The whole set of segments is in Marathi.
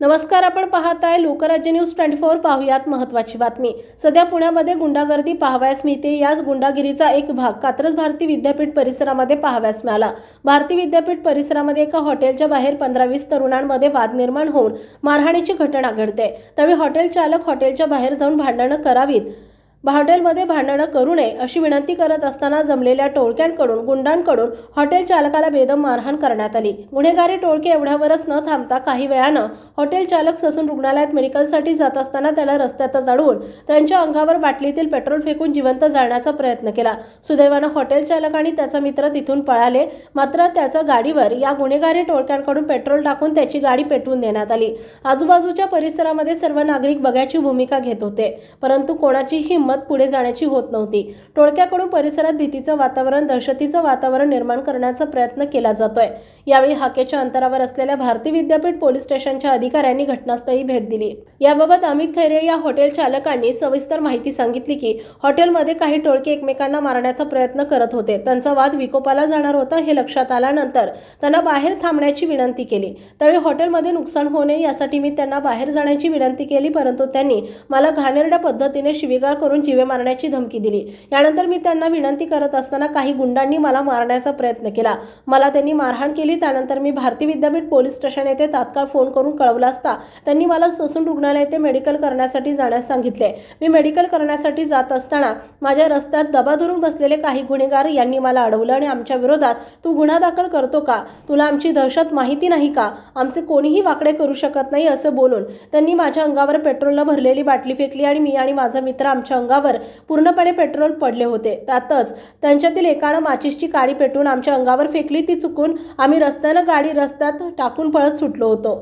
नमस्कार आपण पाहत आहे लोकराज्य न्यूज ट्वेंटी फोर पाहूयात महत्वाची बातमी. सध्या पुण्यामध्ये गुंडागर्दी पाहावयास मिळते. याच गुंडागिरीचा एक भाग कात्रज भारती विद्यापीठ परिसरामध्ये पाहावयास मिळाला. भारती विद्यापीठ परिसरामध्ये एका हॉटेलच्या बाहेर पंधरा वीस तरुणांमध्ये वाद निर्माण होऊन मारहाणीची घटना घडते. त्यावेळी हॉटेल चालक हॉटेलच्या बाहेर जाऊन भांडणं करावीत. हॉटेलमध्ये भांडणं करू नये अशी विनंती करत असताना जमलेल्या टोळक्यांकडून गुंडांकडून हॉटेल चालकाला बेदम मारहाण करण्यात आली. गुन्हेगारी टोळके एवढ्यावरच न थांबता काही वेळानं हॉटेल चालक ससून रुग्णालयात मेडिकलसाठी जात असताना त्याला रस्त्यातच अडवून त्यांच्या अंगावर बाटलीतील पेट्रोल फेकून जिवंत जाळण्याचा प्रयत्न केला. सुदैवानं हॉटेल चालक आणि त्याचा मित्र तिथून पळाले मात्र त्याच्या गाडीवर या गुन्हेगारी टोळक्यांकडून पेट्रोल टाकून त्याची गाडी पेटवून देण्यात आली. आजूबाजूच्या परिसरामध्ये सर्व नागरिक बघ्याची भूमिका घेत होते परंतु कोणाची हिंमत पुढे जाण्याची होत नव्हती. टोळक्याकडून परिसरात भीतीचं वातावरण दहशतीचं वातावरण निर्माण करण्याचा प्रयत्न केला जातोय. यावेळी हाकेच्या अंतरावर असलेल्या भारती विद्यापीठ पोलीस स्टेशनच्या अधिकाऱ्यांनी घटनास्थळी भेट दिली. याबाबत अमित खैरे या हॉटेल चालकांनी सविस्तर माहिती सांगितली की हॉटेलमध्ये काही टोळके एकमेकांना मारण्याचा प्रयत्न करत होते. त्यांचा वाद विकोपाला जाणार होता हे लक्षात आल्यानंतर त्यांना बाहेर थांबण्याची विनंती केली. त्यावेळी हॉटेलमध्ये नुकसान होऊ नये यासाठी मी त्यांना बाहेर जाण्याची विनंती केली परंतु त्यांनी मला घाणेरड्या पद्धतीने शिवीगाळ करून जीवे मारण्याची धमकी दिली. यानंतर मी त्यांना विनंती करत असताना काही गुंडांनी मला मारण्याचा प्रयत्न केला. मला त्यांनी मारहाण केली. त्यानंतर मी भारती विद्यापीठ पोलीस स्टेशन येथे तात्काळ फोन करून कळवलं असता. त्यांनी मला ससून रुग्णालय येथे मेडिकल करण्यासाठी जाण्यास सांगितले. मी मेडिकल करण्यासाठी जात असताना माझ्या रस्त्यात दबा धरून बसलेले काही गुन्हेगार यांनी मला अडवलं आणि आमच्या विरोधात तू गुन्हा दाखल करतो का? तुला आमची दहशत माहिती नाही का? आमचे कोणीही वाकडे करू शकत नाही असं बोलून त्यांनी माझ्या अंगावर पेट्रोलनं भरलेली बाटली फेकली आणि मी आणि माझा मित्र आमच्या अंगावर अंगावर पूर्णपणे पेट्रोल पडले होते. त्यातच त्यांच्यातील एकानं माचिसची काडी पेटून आमच्या अंगावर फेकली ती चुकून आम्ही रस्त्यानं गाडी रस्त्यात टाकून पळत सुटलो होतो.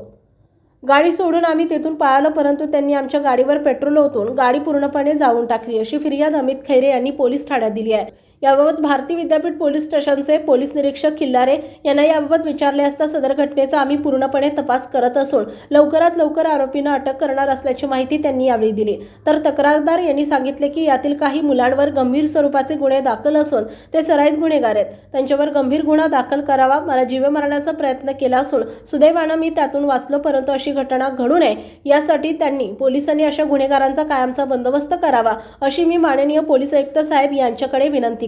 गाडी सोडून आम्ही तेथून पळालो परंतु त्यांनी आमच्या गाडीवर पेट्रोल ओतून गाडी पूर्णपणे जाळून टाकली अशी फिर्याद अमित खैरे यांनी पोलीस ठाण्यात दिली आहे. याबाबत भारती विद्यापीठ पोलीस स्टेशनचे पोलीस निरीक्षक खिल्लारे यांना याबाबत विचारले असता सदर घटनेचा आम्ही पूर्णपणे तपास करत असून लवकरात लवकर आरोपींना अटक करणार असल्याची माहिती त्यांनी यावेळी दिली. तर तक्रारदार यांनी सांगितले की यातील काही मुलांवर गंभीर स्वरूपाचे गुन्हे दाखल असून ते सराईत गुन्हेगार आहेत. त्यांच्यावर गंभीर गुन्हा दाखल करावा मला जीवे मारण्याचा प्रयत्न केला असून सुदैवानं मी त्यातून वाचलो परंतु अशी घटना घडू नये यासाठी त्यांनी पोलिसांनी अशा गुन्हेगारांचा कायमचा बंदोबस्त करावा अशी मी माननीय पोलीस आयुक्त साहेब यांच्याकडे विनंती